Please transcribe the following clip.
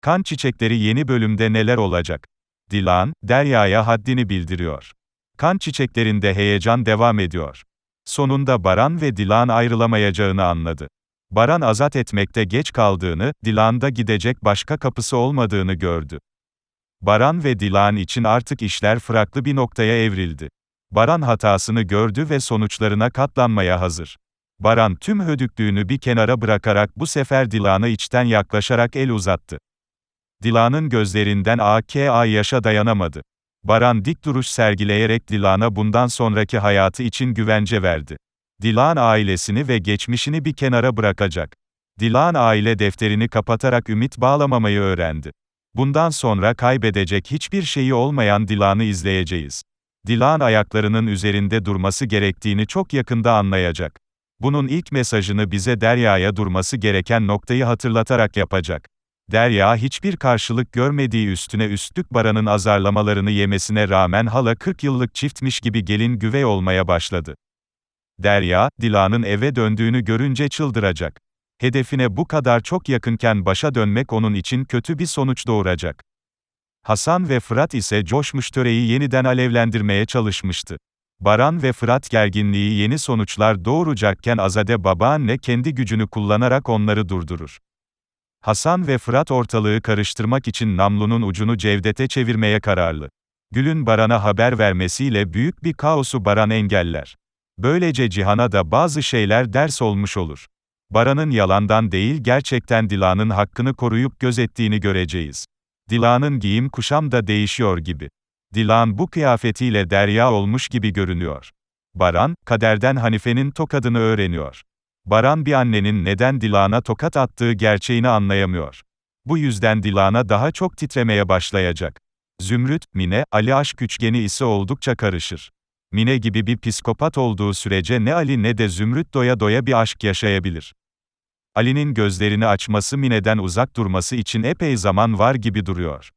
Kan Çiçekleri yeni bölümde neler olacak? Dilan, Derya'ya haddini bildiriyor. Kan Çiçekleri'nde heyecan devam ediyor. Sonunda Baran ve Dilan ayrılamayacağını anladı. Baran azat etmekte geç kaldığını, Dilan'da gidecek başka kapısı olmadığını gördü. Baran ve Dilan için artık işler farklı bir noktaya evrildi. Baran hatasını gördü ve sonuçlarına katlanmaya hazır. Baran tüm hödüklüğünü bir kenara bırakarak bu sefer Dilan'a içten yaklaşarak el uzattı. Dilan'ın gözlerinden AKA yaşa dayanamadı. Baran dik duruş sergileyerek Dilan'a bundan sonraki hayatı için güvence verdi. Dilan ailesini ve geçmişini bir kenara bırakacak. Dilan aile defterini kapatarak ümit bağlamamayı öğrendi. Bundan sonra kaybedecek hiçbir şeyi olmayan Dilan'ı izleyeceğiz. Dilan ayaklarının üzerinde durması gerektiğini çok yakında anlayacak. Bunun ilk mesajını bize Derya'ya durması gereken noktayı hatırlatarak yapacak. Derya hiçbir karşılık görmediği üstüne üstlük Baran'ın azarlamalarını yemesine rağmen hala 40 yıllık çiftmiş gibi gelin güvey olmaya başladı. Derya, Dilan'ın eve döndüğünü görünce çıldıracak. Hedefine bu kadar çok yakınken başa dönmek onun için kötü bir sonuç doğuracak. Hasan ve Fırat ise coşmuş töreyi yeniden alevlendirmeye çalışmıştı. Baran ve Fırat gerginliği yeni sonuçlar doğuracakken Azade babaanne kendi gücünü kullanarak onları durdurur. Hasan ve Fırat ortalığı karıştırmak için namlunun ucunu Cevdet'e çevirmeye kararlı. Gül'ün Baran'a haber vermesiyle büyük bir kaosu Baran engeller. Böylece Cihan'a da bazı şeyler ders olmuş olur. Baran'ın yalandan değil gerçekten Dilan'ın hakkını koruyup gözettiğini göreceğiz. Dilan'ın giyim kuşam da değişiyor gibi. Dilan bu kıyafetiyle derya olmuş gibi görünüyor. Baran, kaderden Hanife'nin tokadını öğreniyor. Baran bir annenin neden Dilan'a tokat attığı gerçeğini anlayamıyor. Bu yüzden Dilan'a daha çok titremeye başlayacak. Zümrüt, Mine, Ali aşk üçgeni ise oldukça karışır. Mine gibi bir psikopat olduğu sürece ne Ali ne de Zümrüt doya doya bir aşk yaşayabilir. Ali'nin gözlerini açması Mine'den uzak durması için epey zaman var gibi duruyor.